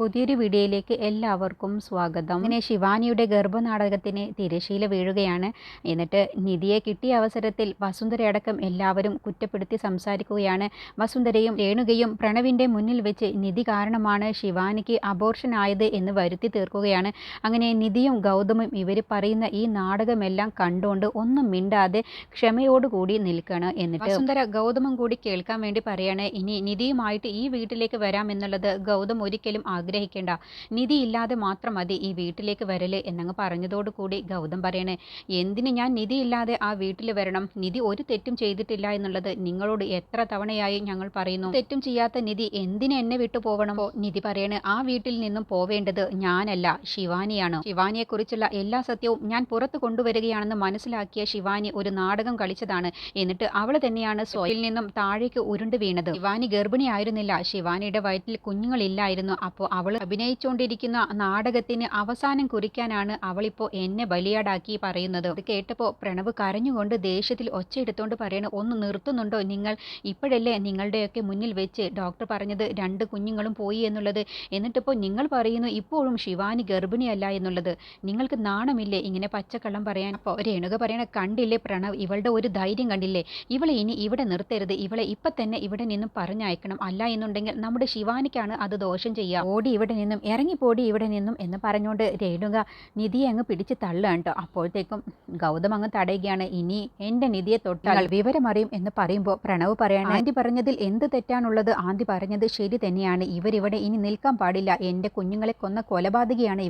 പുതിയൊരു വീഡിയോയിലേക്ക് എല്ലാവർക്കും സ്വാഗതം. അങ്ങനെ ശിവാനിയുടെ ഗർഭനാടകത്തിന് തിരശീല വീഴുകയാണ്. എന്നിട്ട് നിധിയെ കിട്ടിയ അവസരത്തിൽ വസുന്ധരയടക്കം എല്ലാവരും കുറ്റപ്പെടുത്തി സംസാരിക്കുകയാണ്. വസുന്ധരയും രേണുകയും പ്രണവിന്റെ മുന്നിൽ വെച്ച് നിധി കാരണമാണ് ശിവാനിക്ക് അബോർഷൻ ആയത് എന്ന് വരുത്തി തീർക്കുകയാണ്. അങ്ങനെ നിധിയും ഗൗതമും ഇവർ പറയുന്ന ഈ നാടകമെല്ലാം കണ്ടുകൊണ്ട് ഒന്നും മിണ്ടാതെ ക്ഷമയോടുകൂടി നിൽക്കുകയാണ് എന്നിട്ട് വസുന്ധര ഗൗതമും കൂടി കേൾക്കാൻ വേണ്ടി പറയാണ് ഇനി നിധിയുമായിട്ട് ഈ വീട്ടിലേക്ക് വരാമെന്നുള്ളത് ഗൗതം ഒരിക്കലും ആഗ്രഹിക്കേണ്ട. നിധി ഇല്ലാതെ മാത്രം മതി ഈ വീട്ടിലേക്ക് വരൽ എന്നങ്ങ് പറഞ്ഞതോടുകൂടി ഗൗതം പറയണേ. എന്തിന് ഞാൻ നിധി ഇല്ലാതെ ആ വീട്ടിൽ വരണം? നിധി ഒരു തെറ്റും ചെയ്തിട്ടില്ല എന്നുള്ളത് നിങ്ങളോട് എത്ര തവണയായി ഞങ്ങൾ പറയുന്നു. തെറ്റും ചെയ്യാത്ത നിധി എന്തിന് എന്നെ വിട്ടു പോകണമോ നിധി പറയണേ ആ വീട്ടിൽ നിന്നും പോവേണ്ടത് ഞാനല്ല ശിവാനിയാണ്. ശിവാനിയെ കുറിച്ചുള്ള എല്ലാ സത്യവും ഞാൻ പുറത്തു കൊണ്ടുവരികയാണെന്ന് മനസ്സിലാക്കിയ ശിവാനി ഒരു നാടകം കളിച്ചതാണ്. എന്നിട്ട് അവൾ തന്നെയാണ് സ്വയിൽ നിന്നും താഴേക്ക് ഉരുണ്ടു വീണത്. ശിവാനി ഗർഭിണിയായിരുന്നില്ല. ശിവാനിയുടെ വയറ്റിൽ കുഞ്ഞുങ്ങളില്ലായിരുന്നു. അപ്പോൾ അവൾ അഭിനയിച്ചുകൊണ്ടിരിക്കുന്ന നാടകത്തിന് അവസാനം കുറിക്കാനാണ് അവളിപ്പോ എന്നെ ബലിയാടാക്കി പറയുന്നത്. അത് കേട്ടപ്പോൾ പ്രണവ് കരഞ്ഞുകൊണ്ട് ദേഷ്യത്തിൽ ഒച്ചയെടുത്തോണ്ട് പറയണ ഒന്ന് നിർത്തുന്നുണ്ടോ നിങ്ങൾ? ഇപ്പോഴല്ലേ നിങ്ങളുടെയൊക്കെ മുന്നിൽ വെച്ച് ഡോക്ടർ പറഞ്ഞത് രണ്ട് കുഞ്ഞുങ്ങളും പോയി എന്നുള്ളത്. എന്നിട്ടിപ്പോൾ നിങ്ങൾ പറയുന്നു ഇപ്പോഴും ശിവാനി ഗർഭിണിയല്ല എന്നുള്ളത്. നിങ്ങൾക്ക് നാണമില്ലേ ഇങ്ങനെ പച്ചക്കള്ളം പറയാൻ? അപ്പോൾ രേണുക പറയണ കണ്ടില്ലേ പ്രണവ് ഇവളുടെ ഒരു ധൈര്യം കണ്ടില്ലേ? ഇവളെ ഇനി ഇവിടെ നിർത്തരുത്. ഇവളെ ഇപ്പം തന്നെ ഇവിടെ നിന്നും പറഞ്ഞയക്കണം. അല്ല എന്നുണ്ടെങ്കിൽ നമ്മുടെ ശിവാനിക്കാണ് അത് ദോഷം ചെയ്യുക ഓടി ഇവിടെ നിന്നും ഇറങ്ങിപ്പോടി ഇവിടെ നിന്നും എന്ന് പറഞ്ഞുകൊണ്ട് രേണുക നിധിയെ അങ്ങ് പിടിച്ച് തള്ളുകയാണ് കേട്ടോ. അപ്പോഴത്തേക്കും ഗൗതം അങ്ങ് തടയുകയാണ്. ഇനി എന്റെ നിധിയെ തൊട്ടാൽ വിവരമറിയും എന്ന് പറയുമ്പോൾ പ്രണവ് പറയാണ് ആന്റി പറഞ്ഞതിൽ എന്ത് തെറ്റാണുള്ളത്? ആന്റി പറഞ്ഞത് ശരി തന്നെയാണ്. ഇവരിവിടെ ഇനി നിൽക്കാൻ പാടില്ല. എന്റെ കുഞ്ഞുങ്ങളെ കൊന്ന കൊലപാതകയാണ്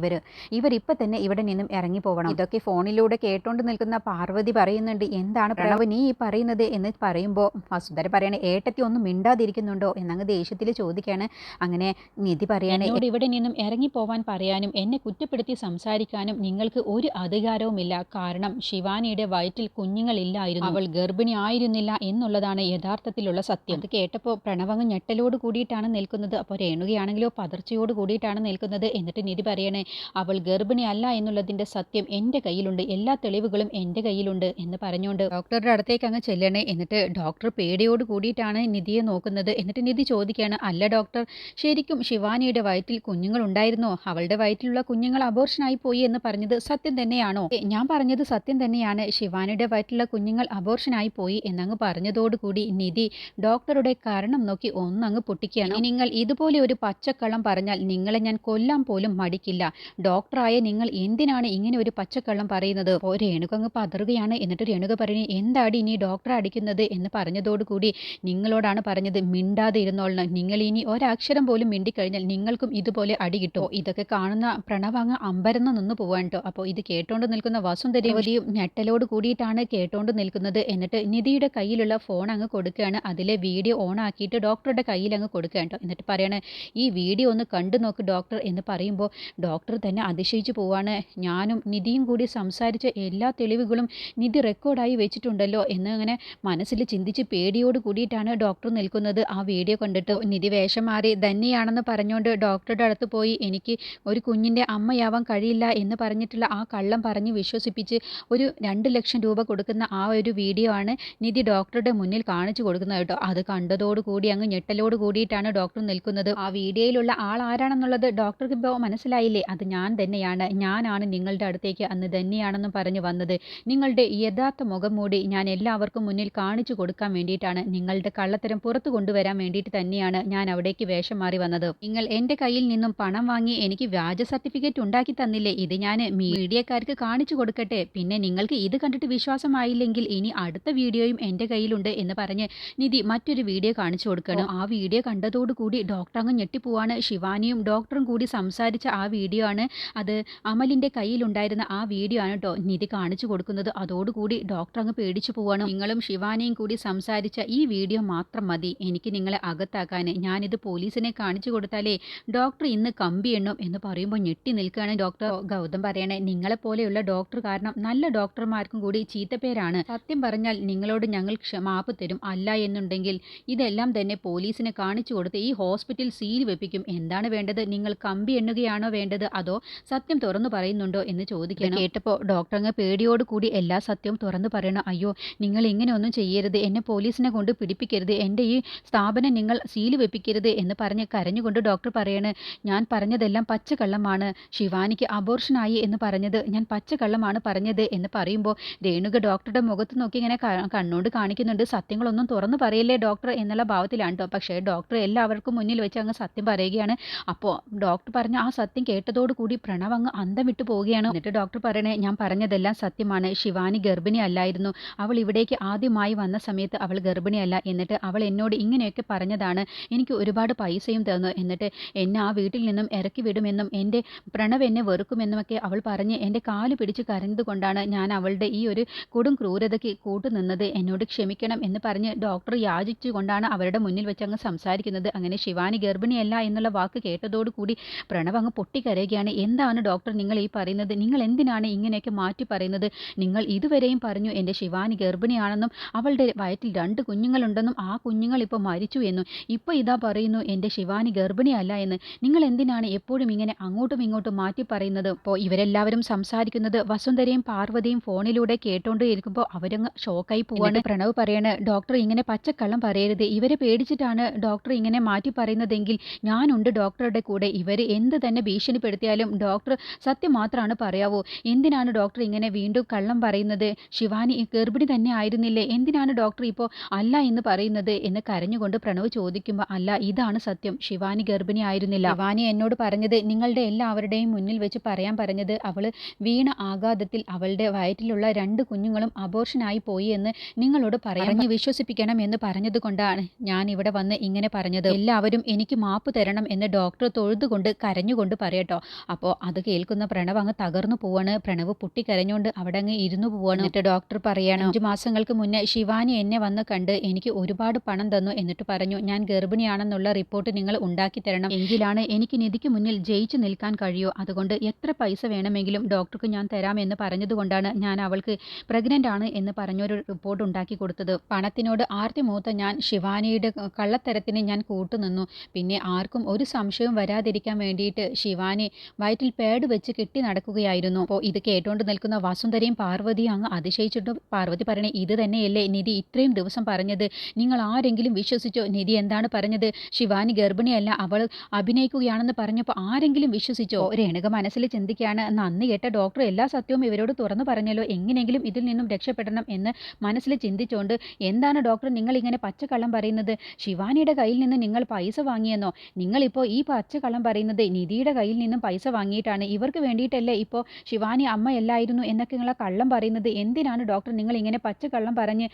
ഇവർ ഇപ്പം തന്നെ ഇവിടെ നിന്നും ഇറങ്ങി പോകണം ഇതൊക്കെ ഫോണിലൂടെ കേട്ടോണ്ട് നിൽക്കുന്ന പാർവതി പറയുന്നുണ്ട് എന്താണ് പ്രണവ് നീ ഈ പറയുന്നത്? എന്ന് പറയുമ്പോൾ വസുന്ധര പറയണേ ഏട്ടത്തി ഒന്നും മിണ്ടാതിരിക്കുന്നുണ്ടോ? എന്നങ്ങ് ദേഷ്യത്തിൽ ചോദിക്കുകയാണ് അങ്ങനെ നിധി പറയാണ് എന്നോട് ഇവിടെ നിന്നും ഇറങ്ങിപ്പോവാൻ പറയാനും എന്നെ കുറ്റപ്പെടുത്തി സംസാരിക്കാനും നിങ്ങൾക്ക് ഒരു അധികാരവുമില്ല. കാരണം ശിവാനിയുടെ വയറ്റിൽ കുഞ്ഞുങ്ങളില്ലായിരുന്നു. അവൾ ഗർഭിണി ആയിരുന്നില്ല എന്നുള്ളതാണ് യഥാർത്ഥത്തിലുള്ള സത്യം. അത് കേട്ടപ്പോൾ പ്രണവങ്ങ് ഞെട്ടലോട് കൂടിയിട്ടാണ് നിൽക്കുന്നത്. അപ്പോൾ രേണുകയാണെങ്കിലോ പതർച്ചയോട് കൂടിയിട്ടാണ് നിൽക്കുന്നത്. എന്നിട്ട് നിധി പറയണേ അവൾ ഗർഭിണി അല്ല എന്നുള്ളതിന്റെ സത്യം എന്റെ കയ്യിലുണ്ട്. എല്ലാ തെളിവുകളും എന്റെ കയ്യിലുണ്ട് എന്ന് പറഞ്ഞുകൊണ്ട് ഡോക്ടറുടെ അടുത്തേക്ക് അങ്ങ് ചെല്ലണേ. എന്നിട്ട് ഡോക്ടർ പേടിയോട് കൂടിയിട്ടാണ് നിധിയെ നോക്കുന്നത്. എന്നിട്ട് നിധി ചോദിക്കുകയാണ് അല്ല ഡോക്ടർ ശരിക്കും ശിവാനിയുടെ വയറ്റിൽ കുഞ്ഞുങ്ങൾ ഉണ്ടായിരുന്നോ അവളുടെ വയറ്റിലുള്ള കുഞ്ഞുങ്ങൾ അബോർഷനായി പോയി എന്ന് പറഞ്ഞത് സത്യം തന്നെയാണോ? "ഏ, ഞാൻ പറഞ്ഞത് സത്യം തന്നെയാണ്. ശിവാനിയുടെ വയറ്റിലുള്ള കുഞ്ഞുങ്ങൾ അബോർഷനായി പോയി എന്നങ്ങ് പറഞ്ഞതോടുകൂടി നിധി ഡോക്ടറുടെ കാരണം നോക്കി ഒന്നങ്ങ് പൊട്ടിക്കുകയാണ്. "ഇനി നിങ്ങൾ ഇതുപോലെ ഒരു പച്ചക്കള്ളം പറഞ്ഞാൽ നിങ്ങളെ ഞാൻ കൊല്ലാൻ പോലും മടിക്കില്ല. ഡോക്ടറായ നിങ്ങൾ എന്തിനാണ് ഇങ്ങനെ ഒരു പച്ചക്കള്ളം പറയുന്നത്? ഓ രേണുക അങ്ങ് പതറുകയാണ്. എന്നിട്ട് രേണുക പറഞ്ഞു എന്താടി ഇനി ഡോക്ടറെ അടിക്കുന്നത്? എന്ന് പറഞ്ഞതോടുകൂടി നിങ്ങളോടാണ് പറഞ്ഞത് മിണ്ടാതെ ഇരുന്നോളണം നിങ്ങൾ ഇനി ഒരക്ഷരം പോലും മിണ്ടിക്കഴിഞ്ഞാൽ നിങ്ങൾക്കും ഇതുപോലെ അടി കിട്ടുമോ? ഇതൊക്കെ കാണുന്ന പ്രണവങ്ങ അമ്പരന്ന് നിന്ന് പോവാൻ കേട്ടോ അപ്പോൾ ഇത് കേട്ടോണ്ട് നിൽക്കുന്ന വസുന്ധരവതിയും ഞെട്ടലോട് കൂടിയിട്ടാണ് കേട്ടോണ്ട് നിൽക്കുന്നത്. എന്നിട്ട് നിധിയുടെ കയ്യിലുള്ള ഫോൺ അങ്ങ് കൊടുക്കുകയാണ്. അതിലെ വീഡിയോ ഓൺ ആക്കിയിട്ട് ഡോക്ടറുടെ കയ്യിൽ അങ്ങ് കൊടുക്കുക കേട്ടോ എന്നിട്ട് പറയാണ് ഈ വീഡിയോ ഒന്ന് കണ്ടു നോക്ക് ഡോക്ടർ എന്ന് പറയുമ്പോൾ ഡോക്ടർ തന്നെ അതിശയിച്ചു പോവാണ്. ഞാനും നിധിയും കൂടി സംസാരിച്ച എല്ലാ തെളിവുകളും നിധി റെക്കോർഡായി വെച്ചിട്ടുണ്ടല്ലോ എന്ന് അങ്ങനെ മനസ്സിൽ ചിന്തിച്ച് പേടിയോട് കൂടിയിട്ടാണ് ഡോക്ടർ നിൽക്കുന്നത്. ആ വീഡിയോ കണ്ടിട്ട് നിധി വേഷം മാറി ധന്യയാണെന്ന് പറഞ്ഞുകൊണ്ട് ഡോക്ടറുടെ അടുത്ത് പോയി എനിക്ക് ഒരു കുഞ്ഞിന്റെ അമ്മയാവാൻ കഴിയില്ല എന്ന് പറഞ്ഞിട്ടുള്ള ആ കള്ളം പറഞ്ഞ് വിശ്വസിപ്പിച്ച് ഒരു രണ്ട് ലക്ഷം രൂപ കൊടുക്കുന്ന ആ ഒരു വീഡിയോ ആണ് നിധി ഡോക്ടറുടെ മുന്നിൽ കാണിച്ചു കൊടുക്കുന്നത് കേട്ടോ. അത് കണ്ടതോടുകൂടി അങ്ങ് ഞെട്ടലോട് കൂടിയിട്ടാണ് ഡോക്ടർ നിൽക്കുന്നത്. ആ വീഡിയോയിലുള്ള ആൾ ആരാണെന്നുള്ളത് ഡോക്ടർക്ക് ഇപ്പോൾ മനസ്സിലായില്ലേ? അത് ഞാൻ തന്നെയാണ്. ഞാനാണ് നിങ്ങളുടെ അടുത്തേക്ക് അന്ന് തന്നെയാണെന്നും പറഞ്ഞു വന്നത്. നിങ്ങളുടെ യഥാർത്ഥ മുഖം മൂടി ഞാൻ എല്ലാവർക്കും മുന്നിൽ കാണിച്ചു കൊടുക്കാൻ വേണ്ടിയിട്ടാണ്. നിങ്ങളുടെ കള്ളത്തരം പുറത്തു കൊണ്ടുവരാൻ വേണ്ടിയിട്ട് തന്നെയാണ് ഞാൻ അവിടേക്ക് വേഷം മാറി വന്നത്. നിങ്ങൾ എന്റെ കയ്യിൽ നിന്നും പണം വാങ്ങി എനിക്ക് വ്യാജ സർട്ടിഫിക്കറ്റ് ഉണ്ടാക്കി തന്നില്ലേ? ഇത് ഞാൻ മീഡിയക്കാർക്ക് കാണിച്ചു കൊടുക്കട്ടെ. പിന്നെ നിങ്ങൾക്ക് ഇത് കണ്ടിട്ട് വിശ്വാസമായില്ലെങ്കിൽ ഇനി അടുത്ത വീഡിയോയും എന്റെ കയ്യിലുണ്ട് എന്ന് പറഞ്ഞ് നിധി മറ്റൊരു വീഡിയോ കാണിച്ചു കൊടുക്കണം ആ വീഡിയോ കണ്ടതോടുകൂടി ഡോക്ടർ അങ്ങ് ഞെട്ടിപ്പോവാണ്. ശിവാനിയും ഡോക്ടറും കൂടി സംസാരിച്ച ആ വീഡിയോ ആണ്. അത് അമലിന്റെ കയ്യിലുണ്ടായിരുന്ന ആ വീഡിയോ ആണ് കേട്ടോ നിധി കാണിച്ചു കൊടുക്കുന്നത്. അതോടുകൂടി ഡോക്ടർ അങ്ങ് പേടിച്ചു പോവാണ്. നിങ്ങളും ശിവാനിയും കൂടി സംസാരിച്ച ഈ വീഡിയോ മാത്രം മതി. എനിക്ക് നിങ്ങളെ അകത്താക്കാൻ. ഞാനിത് പോലീസിനെ കാണിച്ചു കൊടുത്താലേ ഡോക്ടർ ഇന്ന് കമ്പി എണ്ണും എന്ന് പറയുമ്പോൾ ഞെട്ടി നിൽക്കുകയാണ് ഡോക്ടർ. ഗൗതം പറയണേ നിങ്ങളെ പോലെയുള്ള ഡോക്ടർ കാരണം നല്ല ഡോക്ടർമാർക്കും കൂടി ചീത്തപ്പേരാണ്. സത്യം പറഞ്ഞാൽ നിങ്ങളോട് ഞങ്ങൾ ക്ഷമാപ്പ് തരും അല്ല എന്നുണ്ടെങ്കിൽ ഇതെല്ലാം തന്നെ പോലീസിനെ കാണിച്ചു കൊടുത്ത് ഈ ഹോസ്പിറ്റൽ സീൽ വെപ്പിക്കും. എന്താണ് വേണ്ടത്? നിങ്ങൾ കമ്പി എണ്ണുകയാണോ വേണ്ടത്? അതോ സത്യം തുറന്നു പറയുന്നുണ്ടോ എന്ന് ചോദിക്കണം. കേട്ടപ്പോൾ ഡോക്ടർ അങ്ങ് പേടിയോട് കൂടി എല്ലാ സത്യവും തുറന്നു പറയണം. അയ്യോ നിങ്ങൾ ഇങ്ങനെയൊന്നും ചെയ്യരുത്. എന്നെ പോലീസിനെ കൊണ്ട് പിടിപ്പിക്കരുത്. എന്റെ ഈ സ്ഥാപനം നിങ്ങൾ സീൽ വെപ്പിക്കരുത് എന്ന് പറഞ്ഞ് കരഞ്ഞുകൊണ്ട് ഡോക്ടർ പറയണം. പറയാണ് ഞാൻ പറഞ്ഞതെല്ലാം പച്ചക്കള്ളമാണ്. ശിവാനിക്ക് അബോർഷനായി എന്ന് പറഞ്ഞത് ഞാൻ പച്ചക്കള്ളമാണ് പറഞ്ഞത് എന്ന് പറയുമ്പോൾ രേണുക ഡോക്ടറുടെ മുഖത്ത് നോക്കി ഇങ്ങനെ കണ്ണോട് കാണിക്കുന്നുണ്ട്. സത്യങ്ങളൊന്നും തുറന്നു പറയില്ലേ ഡോക്ടർ എന്നുള്ള ഭാവത്തിലാണ് കേട്ടോ പക്ഷേ ഡോക്ടർ എല്ലാവർക്കും മുന്നിൽ വെച്ച് അങ്ങ് സത്യം പറയുകയാണ്. അപ്പോൾ ഡോക്ടർ പറഞ്ഞ ആ സത്യം കേട്ടതോട് കൂടി പ്രണവ് അങ്ങ് അന്തം വിട്ടു പോവുകയാണ്. എന്നിട്ട് ഡോക്ടർ പറയണേ ഞാൻ പറഞ്ഞതെല്ലാം സത്യമാണ്. ശിവാനി ഗർഭിണി അല്ലായിരുന്നു. അവൾ ഇവിടേക്ക് ആദ്യമായി വന്ന സമയത്ത് അവൾ ഗർഭിണിയല്ല. എന്നിട്ട് അവൾ എന്നോട് ഇങ്ങനെയൊക്കെ പറഞ്ഞതാണ്. എനിക്ക് ഒരുപാട് പൈസയും തന്നു. എന്നിട്ട് എന്നെ ആ വീട്ടിൽ നിന്നും ഇറക്കി വിടുമെന്നും എന്റെ പ്രണവ് എന്നെ വെറുക്കുമെന്നുമൊക്കെ അവൾ പറഞ്ഞ് എന്റെ കാൽ പിടിച്ച് കരഞ്ഞതുകൊണ്ടാണ് ഞാൻ അവളുടെ ഈ ഒരു കൊടും ക്രൂരതയ്ക്ക് കൂട്ടുനിന്നത്. എന്നോട് ക്ഷമിക്കണം എന്ന് പറഞ്ഞ് ഡോക്ടർ യാചിച്ചുകൊണ്ടാണ് അവരുടെ മുന്നിൽ വെച്ച് അങ്ങ് സംസാരിക്കുന്നത്. അങ്ങനെ ശിവാനി ഗർഭിണിയല്ല എന്നുള്ള വാക്ക് കേട്ടതോടുകൂടി പ്രണവ് അങ്ങ് പൊട്ടിക്കരയുകയാണ്. എന്താണ് ഡോക്ടർ നിങ്ങൾ ഈ പറയുന്നത്? നിങ്ങൾ എന്തിനാണ് ഇങ്ങനെയൊക്കെ മാറ്റി പറയുന്നത്? നിങ്ങൾ ഇതുവരെയും പറഞ്ഞു എന്റെ ശിവാനി ഗർഭിണിയാണെന്നും അവളുടെ വയറ്റിൽ രണ്ട് കുഞ്ഞുങ്ങളുണ്ടെന്നും ആ കുഞ്ഞുങ്ങൾ ഇപ്പോൾ മരിച്ചു എന്നും ഇപ്പോൾ ഇതാ പറയുന്നു എന്റെ ശിവാനി ഗർഭിണിയല്ല എന്ന് നിങ്ങൾ എന്തിനാണ് എപ്പോഴും ഇങ്ങനെ അങ്ങോട്ടും ഇങ്ങോട്ടും മാറ്റി പറയുന്നത്? ഇപ്പോൾ ഇവരെല്ലാവരും സംസാരിക്കുന്നത് വസുന്ധരയും പാർവതിയും ഫോണിലൂടെ കേട്ടോണ്ട് ഇരിക്കുമ്പോൾ അവരങ്ങ് ഷോക്കായി പോവാണ്. പ്രണവ് പറയാണ് ഡോക്ടർ ഇങ്ങനെ പച്ചക്കള്ളം പറയരുത്. ഇവരെ പേടിച്ചിട്ടാണ് ഡോക്ടർ ഇങ്ങനെ മാറ്റി പറയുന്നതെങ്കിൽ ഞാനുണ്ട് ഡോക്ടറുടെ കൂടെ. ഇവർ എന്ത് തന്നെ ഭീഷണിപ്പെടുത്തിയാലും ഡോക്ടർ സത്യം മാത്രമാണ് പറയാവൂ. എന്തിനാണ് ഡോക്ടർ ഇങ്ങനെ വീണ്ടും കള്ളം പറയുന്നത്? ശിവാനി ഗർഭിണി തന്നെ ആയിരുന്നില്ലേ? എന്തിനാണ് ഡോക്ടർ ഇപ്പോൾ അല്ല എന്ന് പറയുന്നത്? എന്ന് കരഞ്ഞുകൊണ്ട് പ്രണവ് ചോദിക്കുമ്പോൾ അല്ല ഇതാണ് സത്യം. ശിവാനി ഗർഭിണി ആയിരുന്നില്ല ഭവാനി എന്നോട് പറഞ്ഞത് നിങ്ങളുടെ എല്ലാവരുടെയും മുന്നിൽ വെച്ച് പറയാൻ പറഞ്ഞത് അവൾ വീണ ആഘാതത്തിൽ അവളുടെ വയറ്റിലുള്ള രണ്ട് കുഞ്ഞുങ്ങളും അബോർഷനായി പോയി എന്ന് നിങ്ങളോട് പറഞ്ഞു വിശ്വസിപ്പിക്കണം എന്ന് പറഞ്ഞതുകൊണ്ടാണ് ഞാൻ ഇവിടെ വന്ന് ഇങ്ങനെ പറഞ്ഞത്. എല്ലാവരും എനിക്ക് മാപ്പ് തരണം എന്ന് ഡോക്ടർ തൊഴുതുകൊണ്ട് കരഞ്ഞുകൊണ്ട് പറയട്ടോ. അപ്പോൾ അത് കേൾക്കുന്ന പ്രണവ് അങ്ങ് തകർന്നു പോവാണ്. പ്രണവ് പൊട്ടിക്കരഞ്ഞുകൊണ്ട് അവിടെ അങ്ങ് ഇരുന്നു പോവാണ്. എന്നിട്ട് ഡോക്ടർ പറയാണ് അഞ്ചു മാസങ്ങൾക്ക് മുന്നേ ശിവാനി എന്നെ വന്ന് കണ്ട് എനിക്ക് ഒരുപാട് പണം തന്നു എന്നിട്ട് പറഞ്ഞു ഞാൻ ഗർഭിണിയാണെന്നുള്ള റിപ്പോർട്ട് നിങ്ങൾ ഉണ്ടാക്കി തരണം എങ്കിലാണ് എനിക്ക് നിധിക്ക് മുന്നിൽ ജയിച്ചു നിൽക്കാൻ കഴിയൂ. അതുകൊണ്ട് എത്ര പൈസ വേണമെങ്കിലും ഡോക്ടർക്ക് ഞാൻ തരാമെന്ന് പറഞ്ഞതുകൊണ്ടാണ് ഞാൻ അവൾക്ക് പ്രഗ്നന്റ് ആണ് എന്ന് പറഞ്ഞൊരു റിപ്പോർട്ട് ഉണ്ടാക്കി കൊടുത്തത്. പണത്തിനോട് ആർത്തി മൂത്ത ഞാൻ ശിവാനിയുടെ കള്ളത്തരത്തിന് ഞാൻ കൂട്ടുനിന്നു. പിന്നെ ആർക്കും ഒരു സംശയവും വരാതിരിക്കാൻ വേണ്ടിയിട്ട് ശിവാനി വയറ്റിൽ പേട് വെച്ച് കെട്ടി നടക്കുകയായിരുന്നു. അപ്പോൾ ഇത് കേട്ടുകൊണ്ട് നിൽക്കുന്ന വസുന്ധരയും പാർവതിയും അങ്ങ് അതിശയിച്ചിട്ട് പാർവതി പറയണേ ഇത് തന്നെയല്ലേ നിധി ഇത്രയും ദിവസം പറഞ്ഞത്. നിങ്ങൾ ആരെങ്കിലും വിശ്വസിച്ചോ? നിധി എന്താണ് പറഞ്ഞത്? ശിവാനി ഗർഭിണിയല്ല അവൾ അഭിനയിക്കുകയാണെന്ന് പറഞ്ഞപ്പോൾ ആരെങ്കിലും വിശ്വസിച്ചോ? രേണുക മനസ്സിൽ ചിന്തിക്കുകയാണ്. നന്ദി കേട്ട ഡോക്ടർ എല്ലാ സത്യവും ഇവരോട് തുറന്നു പറഞ്ഞല്ലോ. എങ്ങനെയെങ്കിലും ഇതിൽ നിന്നും രക്ഷപ്പെടണം എന്ന് മനസ്സിൽ ചിന്തിച്ചുകൊണ്ട് എന്താണ് ഡോക്ടർ നിങ്ങൾ ഇങ്ങനെ പച്ചക്കള്ളം പറയുന്നത്? ശിവാനിയുടെ കയ്യിൽ നിന്ന് നിങ്ങൾ പൈസ വാങ്ങിയെന്നോ? നിങ്ങളിപ്പോൾ ഈ പച്ചക്കള്ളം പറയുന്നത് നിധിയുടെ കയ്യിൽ നിന്നും പൈസ വാങ്ങിയിട്ടാണ്. ഇവർക്ക് വേണ്ടിയിട്ടല്ലേ ഇപ്പോൾ ശിവാനി അമ്മയല്ലായിരുന്നു എന്നൊക്കെ നിങ്ങളെ കള്ളം പറയുന്നത്? എന്തിനാണ് ഡോക്ടർ നിങ്ങൾ ഇങ്ങനെ പച്ചക്കള്ളം പറഞ്ഞ്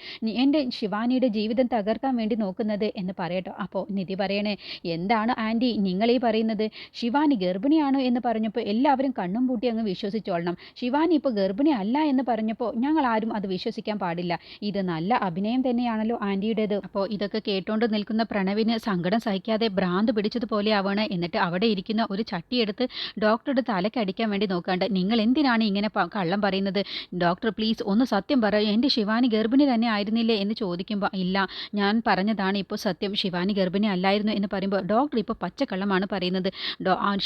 എന്റെ ശിവാനിയുടെ ജീവിതം തകർക്കാൻ വേണ്ടി നോക്കുന്നത് എന്ന് പറയട്ടോ. അപ്പോൾ നിധി പറയണേ എന്താണ് ആന്റി നിങ്ങൾ ഈ പറയുന്നത് ശിവാനി ഗർഭിണിയാണോ എന്ന് പറഞ്ഞപ്പോൾ എല്ലാവരും കണ്ണും പൂട്ടി അങ്ങ് വിശ്വസിച്ചോളണം. ശിവാനി ഇപ്പോൾ ഗർഭിണി അല്ല എന്ന് പറഞ്ഞപ്പോൾ ഞങ്ങൾ ആരും അത് വിശ്വസിക്കാൻ പാടില്ല. ഇത് നല്ല അഭിനയം തന്നെയാണല്ലോ ആന്റിയുടേത് അപ്പോൾ ഇതൊക്കെ കേട്ടോണ്ട് നിൽക്കുന്ന പ്രണവിന് സങ്കടം സഹിക്കാതെ ഭ്രാന്ത് പിടിച്ചതുപോലെ ആവണം. എന്നിട്ട് അവിടെ ഇരിക്കുന്ന ഒരു ചട്ടിയെടുത്ത് ഡോക്ടറുടെ തലയ്ക്ക് അടിക്കാൻ വേണ്ടി നോക്കാണ്ട് നിങ്ങൾ എന്തിനാണ് ഇങ്ങനെ കള്ളം പറയുന്നത്? ഡോക്ടർ പ്ലീസ് ഒന്ന് സത്യം പറയൂ എന്റെ ശിവാനി ഗർഭിണി തന്നെ ആയിരുന്നില്ലേ? എന്ന് ചോദിക്കുമ്പോൾ ഇല്ല. ഞാൻ പറഞ്ഞതാണ് ഇപ്പോൾ സത്യം. ശിവാനി ഗർഭിണി അല്ലായിരുന്നു എന്ന് പറയുമ്പോൾ ഡോക്ടർ ഇപ്പോൾ പച്ചക്കള്ളമാണ് പറയുന്നത്.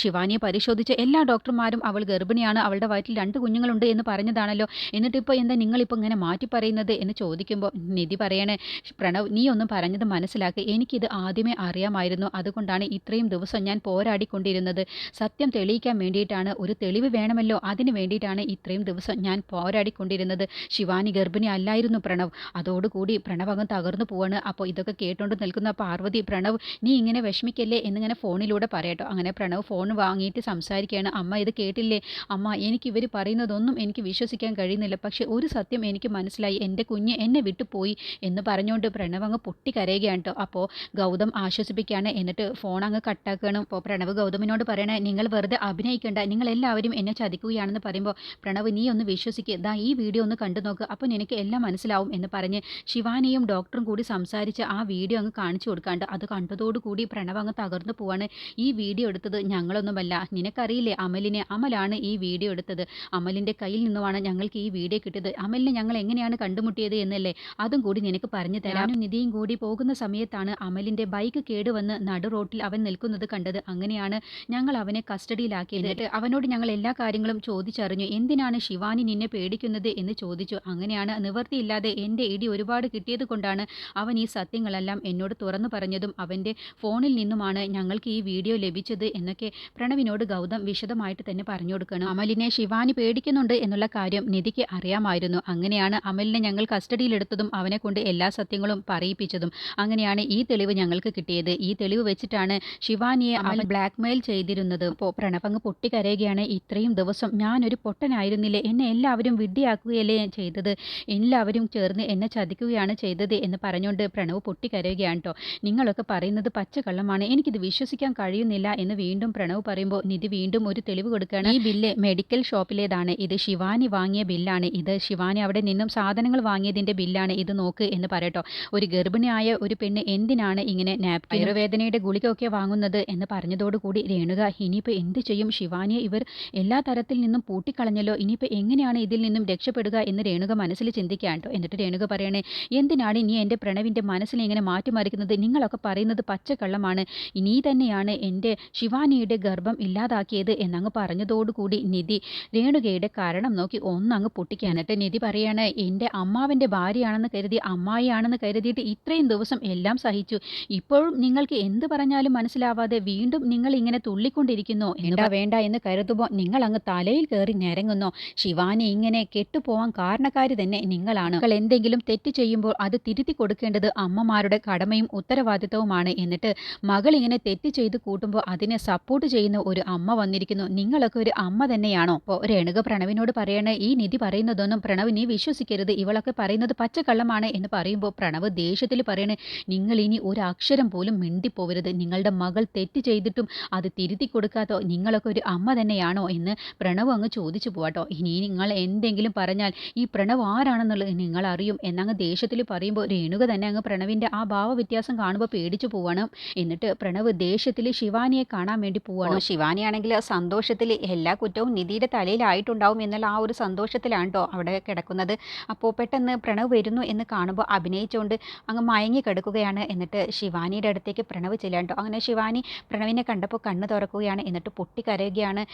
ശിവാനിയെ പരിശോധിച്ച എല്ലാ ഡോക്ടർമാരും അവൾ ഗർഭിണിയാണ് അവളുടെ വയറ്റിൽ രണ്ട് കുഞ്ഞുങ്ങളുണ്ട് എന്ന് പറഞ്ഞതാണല്ലോ. എന്നിട്ടിപ്പോൾ എന്താ നിങ്ങളിപ്പോൾ ഇങ്ങനെ മാറ്റി പറയുന്നത് എന്ന് ചോദിക്കുമ്പോൾ നിധി പറയണേ പ്രണവ് നീ ഒന്നും പറഞ്ഞത് മനസ്സിലാക്കി. എനിക്കിത് ആദ്യമേ അറിയാമായിരുന്നു. അതുകൊണ്ടാണ് ഇത്രയും ദിവസം ഞാൻ പോരാടിക്കൊണ്ടിരുന്നത്. സത്യം തെളിയിക്കാൻ വേണ്ടിയിട്ടാണ്. ഒരു തെളിവ് വേണമല്ലോ. അതിന് വേണ്ടിയിട്ടാണ് ഇത്രയും ദിവസം ഞാൻ പോരാടിക്കൊണ്ടിരുന്നത്. ശിവാനി ഗർഭിണി അല്ലായിരുന്നു പ്രണവ്. അതോടുകൂടി പ്രണവ് അങ്ങ് തകർന്നു പോവാണ്. അപ്പോൾ ഇതൊക്കെ കേട്ടുകൊണ്ട് നിൽക്കുന്ന പാർവതി പ്രണവ് നീ ഇങ്ങനെ വിഷമിക്കല്ലേ എന്നിങ്ങനെ ഫോണിലൂടെ പറയട്ടോ. അങ്ങനെ പ്രണവ് ഫോൺ വാങ്ങിയിട്ട് സംസാരിക്കുകയാണ്. അമ്മ ഇത് കേട്ടില്ലേ? അമ്മ എനിക്ക് ഇവർ പറയുന്നതൊന്നും എനിക്ക് വിശ്വസിക്കാൻ കഴിയുന്നില്ല. പക്ഷേ ഒരു സത്യം എനിക്ക് മനസ്സിലായി. എന്റെ കുഞ്ഞ് എന്നെ വിട്ടുപോയി എന്ന് പറഞ്ഞുകൊണ്ട് പ്രണവ് അങ്ങ് പൊട്ടിക്കരയുകയാണ് കേട്ടോ അപ്പോൾ ഗൗതം ആശ്വസിപ്പിക്കുകയാണ്. എന്നിട്ട് ഫോൺ അങ്ങ് കട്ടാക്കണം അപ്പോൾ പ്രണവ് ഗൗതമിനോട് പറയണേ നിങ്ങൾ വെറുതെ അഭിനയിക്കേണ്ട. നിങ്ങൾ എല്ലാവരും എന്നെ ചതിക്കുകയാണെന്ന് പറയുമ്പോൾ പ്രണവ് നീ ഒന്ന് വിശ്വസിക്കുക ദാ ഈ വീഡിയോ ഒന്ന് കണ്ടു നോക്കുക അപ്പോൾ നിനക്ക് എല്ലാം മനസ്സിലാവും എന്ന് പറഞ്ഞ് ശിവാനിയും ഡോക്ടറും കൂടി സംസാരിച്ച് ആ വീഡിയോ അങ്ങ് കാണിച്ചു കൊടുക്കാണ്ട് അത് കണ്ടതോടുകൂടി പ്രണവ് അങ്ങ് തകർന്നു പോവാണ്. ഈ വീഡിയോ എടുത്തത് ഞങ്ങളൊന്നുമല്ല. നിനക്കറിയില്ലേ അമലിനെ അമലാണ് ഈ വീഡിയോ എടുത്തത്. അമലിന്റെ കയ്യിൽ നിന്നുമാണ് ഞങ്ങൾക്ക് ഈ വീഡിയോ കിട്ടിയത്. അമലിനെ ഞങ്ങൾ എങ്ങനെയാണ് കണ്ടുമുട്ടിയത് എന്നല്ലേ അതും കൂടി നിനക്ക് പറഞ്ഞു തരാനും നിധിയും കൂടി പോകുന്ന സമയത്താണ് അമലിന്റെ ബൈക്ക് കേടുവന്ന് നടു റോട്ടിൽ അവൻ നിൽക്കുന്നത് കണ്ടത്. അങ്ങനെയാണ് ഞങ്ങൾ അവനെ കസ്റ്റഡിയിലാക്കിയത്. എന്നിട്ട്? അവനോട് ഞങ്ങൾ എല്ലാ കാര്യങ്ങളും ചോദിച്ചറിഞ്ഞു. എന്തിനാണ് ശിവാനി നിന്നെ പേടിക്കുന്നത് എന്ന് ചോദിച്ചു. അങ്ങനെയാണ് നിവർത്തിയില്ലാതെ എന്റെ ഇടി ഒരുപാട് കിട്ടിയത് കൊണ്ടാണ് അവൻ ഈ സത്യങ്ങളെല്ലാം എന്നോട് തുറന്നു പറഞ്ഞതും അവന്റെ ഫോണിൽ നിന്നുമാണ് ഞങ്ങൾക്ക് ഈ വീഡിയോ ലഭിച്ചത് എന്നൊക്കെ പ്രണവിനോട് ഗൗതം വിശദമായിട്ട് തന്നെ പറഞ്ഞു കൊടുക്കണം അമലിനെ ശിവാനി പേടിക്കുന്നുണ്ട് എന്നുള്ള കാര്യം നിധിക്ക് അറിയാമായിരുന്നു. അങ്ങനെയാണ് അമലിനെ ഞങ്ങൾ കസ്റ്റഡിയിലെടുത്തതും അവനെ കൊണ്ട് എല്ലാ സത്യങ്ങളും പറയിപ്പിച്ചതും. അങ്ങനെയാണ് ഈ തെളിവ് ഞങ്ങൾക്ക് കിട്ടിയത്. ഈ തെളിവ് വെച്ചിട്ടാണ് ശിവാനിയെ അമൽ ബ്ലാക്ക്മെയിൽ ചെയ്തിരുന്നത്. അപ്പോൾ പ്രണവ് അങ്ങ് പൊട്ടിക്കരയുകയാണ്. ഇത്രയും ദിവസം ഞാനൊരു പൊട്ടനായിരുന്നില്ലേ? എന്നെ എല്ലാവരും വിഡ്ഢിയാക്കുകയല്ലേ ചെയ്തത്? എല്ലാവരും ചേർന്ന് എന്നെ ചതിക്കുകയാണ് ചെയ്തത് എന്ന് പറഞ്ഞുകൊണ്ട് പ്രണവ് പൊട്ടിക്കരയുകയാണ് കേട്ടോ നിങ്ങളൊക്കെ പറയുന്നത് പച്ചക്കള്ളമാണ്. എനിക്കിത് വിശ്വസിക്കാൻ കഴിയുന്നില്ല എന്ന് വീണ്ടും പ്രണവ് പറയുമ്പോൾ നിധി വീണ്ടും ഒരു തെളിവ് കൊടുക്കുകയാണ്. ഈ ബില്ല് മെഡിക്കൽ ഷോപ്പിലേതാണ്. ഇത് ശിവാനി വാങ്ങിയ ബില്ലാണ്. ഇത് ശിവാനി അവിടെ നിന്നും സാധനങ്ങൾ വാങ്ങിയതിന്റെ ബില്ലാണ്. ഇത് നോക്ക് എന്ന് പറയട്ടോ. ഒരു ഗർഭിണിയായ ഒരു പെണ്ണ് എന്തിനാണ് ഇങ്ങനെ നാപ്കിൻ വയറുവേദനയുടെ ഗുളികയൊക്കെ വാങ്ങുന്നത് എന്ന് പറഞ്ഞതോടുകൂടി രേണുക ഇനിയിപ്പോൾ എന്ത് ചെയ്യും? ശിവാനിയെ ഇവർ എല്ലാ തരത്തിൽ നിന്നും പൂട്ടിക്കളഞ്ഞല്ലോ. ഇനിയിപ്പോൾ എങ്ങനെയാണ് ഇതിൽ നിന്നും രക്ഷപ്പെടുക എന്ന് രേണുക മനസ്സിൽ ചിന്തിക്കാൻ കേട്ടോ. എന്നിട്ട് രേണുക പറയണേ എന്തിനാണ് ഇനി എന്റെ പ്രണവിന്റെ മനസ്സിനെ ഇങ്ങനെ മാറ്റിമറിക്കുന്നത്? നിങ്ങളൊക്കെ പറയുന്നത് പച്ചക്കള്ളമാണ്. ഇനി തന്നെയാണ് എന്റെ ശിവാനിയുടെ ഗർഭം ഇല്ലാതാക്കിയത് എന്നങ്ങ് പറഞ്ഞതോടുകൂടി നിധി രേണുകയുടെ കാരണം നോക്കി ഒന്നങ്ങ് പൊട്ടിക്കാനിട്ട്. നിധി പറയാണ് എന്റെ അമ്മാവിന്റെ ഭാര്യയാണെന്ന് കരുതി അമ്മായിയാണെന്ന് കരുതിയിട്ട് ഇത്രയും ദിവസം എല്ലാം സഹിച്ചു. ഇപ്പോഴും നിങ്ങൾക്ക് എന്ത് പറഞ്ഞാലും മനസ്സിലാവാതെ വീണ്ടും നിങ്ങൾ ഇങ്ങനെ തുള്ളിക്കൊണ്ടിരിക്കുന്നു എന്താ വേണ്ട എന്ന് കരുതുമ്പോൾ നിങ്ങൾ അങ്ങ് തലയിൽ കയറി ഞരങ്ങുന്നു. ശിവാനി ഇങ്ങനെ കെട്ടുപോവാൻ കാരണക്കാരി തന്നെ നിങ്ങളാണ്. നിങ്ങൾ എന്തെങ്കിലും തെറ്റ് ചെയ്യുമ്പോൾ അത് തിരുത്തി കൊടുക്കേണ്ടത് അമ്മമാരുടെ കടമയും ഉത്തരവാദിത്തവുമാണ്. എന്നിട്ട് മകൾ ഇങ്ങനെ തെറ്റ് ചെയ്ത് കൂട്ടുമ്പോൾ അതിനെ സപ്പോർട്ട് ചെയ്യുന്ന ഒരു അമ്മ വന്നിരിക്കുന്നു. നിങ്ങളൊക്കെ ഒരു അമ്മ തന്നെയാണോ? അപ്പോൾ രേണുക പ്രണവിനോട് പറയണേ ഈ നിധി പറയുന്നതൊന്നും പ്രണവ് നീ വിശ്വസിക്കരുത്. ഇവളൊക്കെ പറയുന്നത് പച്ചക്കള്ളമാണ് എന്ന് പറയുമ്പോൾ പ്രണവ് ദേഷ്യത്തിൽ പറയണേ നിങ്ങൾ ഇനി ഒരു അക്ഷരം പോലും മിണ്ടിപ്പോവരുത്. നിങ്ങളുടെ മകൾ തെറ്റ് ചെയ്തിട്ടും അത് തിരുത്തി കൊടുക്കാത്തോ? നിങ്ങളൊക്കെ ഒരു അമ്മ തന്നെയാണോ? എന്ന് പ്രണവ് അങ്ങ് ചോദിച്ചു പോവാട്ടോ. ഇനി നിങ്ങൾ എന്തെങ്കിലും പറഞ്ഞാൽ ഈ പ്രണവ് ആരാണെന്നുള്ളത് നിങ്ങൾ അറിയും എന്നങ്ങ് ദേഷ്യത്തിൽ പറയുമ്പോൾ രേണുക തന്നെ അങ്ങ് പ്രണവിന്റെ ആ ഭാവ വ്യത്യാസം കാണുമ്പോൾ പേടിച്ചു പോവാണ്. എന്നിട്ട് പ്രണവ് ദേഷ്യത്തിൽ ശിവാനിയെ കാണാൻ വേണ്ടി പോവാണ്. ശിവാനിയാണെങ്കിൽ സന്തോഷത്തിൽ എല്ലാ കുറ്റവും നിധിയുടെ തലയിലായിട്ടുണ്ടാവും എന്നുള്ള ആ ഒരു സന്തോഷത്തിലാണ് കേട്ടോ അവിടെ കിടക്കുന്നത്. അപ്പോൾ പെട്ടെന്ന് പ്രണവ് വരുന്നു എന്ന് കാണുമ്പോൾ അഭിനയിച്ചുകൊണ്ട് അങ്ങ് മയങ്ങി കിടക്കുകയാണ് എന്നിട്ട് ശിവാനിയുടെ അടുത്തേക്ക് പ്രണവ് ചെല്ലാണ്ടോ അങ്ങനെ ശിവാനി പ്രണവിനെ കണ്ടപ്പോൾ കണ്ണ് തുറക്കുകയാണ് എന്നിട്ട് പൊട്ടിക്കരയുകയാണ്.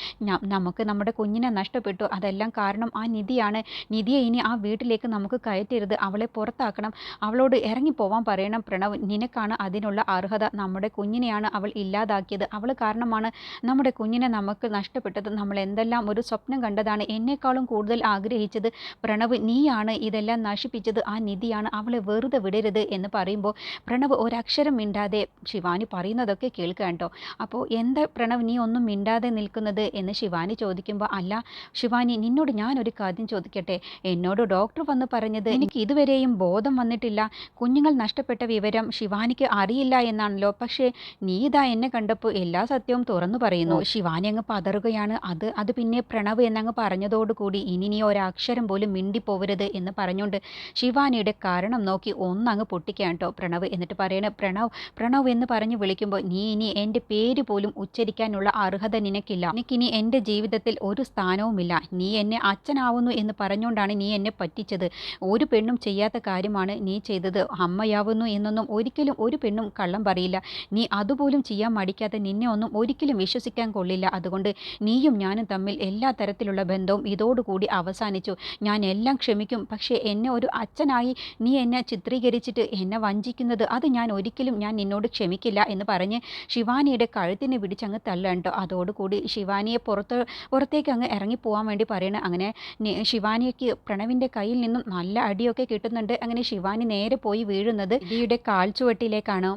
നമുക്ക് നമ്മുടെ കുഞ്ഞിനെ നഷ്ടപ്പെട്ടു. അതെല്ലാം കാരണം ആ നിധിയാണ്. നിധിയെ ഇനി ആ വീട്ടിലേക്ക് നമുക്ക് കയറ്റരുത്. അവളെ പുറത്താക്കണം. അവളോട് ഇറങ്ങിപ്പോവാൻ പറയണം പ്രണവ്. നിനക്കാണ് അതിനുള്ള അർഹത. നമ്മുടെ കുഞ്ഞിനെയാണ് അവൾ ഇല്ലാതാക്കിയത്. അവൾ കാരണമാണ് നമ്മുടെ കുഞ്ഞിനെ നമുക്ക് നഷ്ടപ്പെട്ടത്. നമ്മൾ എന്തെല്ലാം ഒരു സ്വപ്നം കണ്ടതാണ്. എന്നെക്കാളും കൂടുതൽ ആഗ്രഹിച്ചത് പ്രണവ് നീയാണ് ഇതെല്ലാം നശിപ്പിച്ചത്. ആ നിധിയാണ് അവളെ വെറുതെ വിടരുത് എന്ന് പറയുമ്പോൾ പ്രണവ് ഒരക്ഷരം മിണ്ടാതെ ശിവാനി പറയുന്നതൊക്കെ കേൾക്കുക കേട്ടോ. അപ്പോൾ എന്താ പ്രണവ് നീ ഒന്നും മിണ്ടാതെ നിൽക്കുന്നത്? എന്ന് ശിവാനി ചോദിക്കുമ്പോൾ അല്ല ശിവാനി നിന്നോട് ഞാനൊരു കാര്യം ചോദിക്കട്ടെ? എന്നോട് ഡോക്ടർ വന്ന് പറഞ്ഞത് എനിക്ക് ഇതുവരെയും ബോധം വന്നിട്ടില്ല. കുഞ്ഞുങ്ങൾ നഷ്ടപ്പെട്ട വിവരം ശിവാനിക്ക് അറിയില്ല എന്നാണല്ലോ. പക്ഷേ നീ ഇതാ എന്നെ കണ്ടപ്പോൾ എല്ലാ സത്യവും തുറന്നു പറയുന്നു. ശിവാനി അങ്ങ് പതറുകയാണ്. അത് അത് പിന്നെ പ്രണവ് എന്നങ്ങ് പറഞ്ഞതോടുകൂടി ഇനി നീ ഒരക്ഷരം പോലും മിണ്ടിപ്പോവരുത് എന്ന് പറഞ്ഞുകൊണ്ട് ശിവാനിയുടെ കാരണം നോക്കി ഒന്നങ്ങ് പൊട്ടിക്കാൻ കേട്ടോ പ്രണവ് എന്നിട്ട് പറയണ പ്രണവ് പ്രണവ് എന്ന് പറഞ്ഞ് വിളിക്കുമ്പോൾ നീ ഇനി എന്റെ പേര് പോലും ഉച്ചരിക്കാനുള്ള അർഹത നിനക്കില്ല. എനിക്കിനി എന്റെ ജീവിതത്തിൽ ഒരു സ്ഥാനവുമില്ല. നീ എന്നെ അച്ഛനാവുന്നു എന്ന് പറഞ്ഞുകൊണ്ടാണ് നീ എന്നെ പറ്റിച്ചത്. ഒരു പെണ്ണും ചെയ്യാത്ത കാര്യമാണ് നീ ചെയ്തത്. അമ്മയാവുന്നു എന്നൊന്നും ഒരിക്കലും ഒരു പെണ്ണും കള്ളം പറയില്ല. നീ അതുപോലും ചെയ്യാൻ മടിക്കാത്ത നിന്നെ ഒന്നും ഒരിക്കലും വിശ്വസിക്കാൻ കൊള്ളില്ല. അതുകൊണ്ട് നീയും ഞാനും തമ്മിൽ എല്ലാ തരത്തിലുള്ള ബന്ധവും ഇതോടുകൂടി അവസാനിച്ചു. ഞാൻ എല്ലാം ക്ഷമിക്കും. പക്ഷേ എന്നെ ഒരു അച്ഛനായി നീ എന്നെ ചിത്രീകരിച്ചിട്ട് എന്നെ വഞ്ചിക്കുന്നത് അത് ഞാൻ ഒരിക്കലും ഞാൻ നിന്നോട് ക്ഷമിക്കില്ല എന്ന് പറഞ്ഞ് ശിവാനിയുടെ കഴുത്തിനെ പിടിച്ചങ്ങ് തള്ളണ്ടോ അതോടുകൂടി ശിവാനിയെ പുറത്ത് പുറത്തേക്ക് അങ്ങ് ഇറങ്ങിപ്പോവാൻ വേണ്ടി പറയണം. അങ്ങനെ ശിവാനിക്ക് പ്രണവിന്റെ കയ്യിൽ നിന്നും നല്ല അടിയൊക്കെ കിട്ടുന്നുണ്ട്. അങ്ങനെ ശിവാനി നേരെ പോയി വീഴുന്നത് ഇവിടെ കാൽച്ചുവട്ടിലേക്കാണ്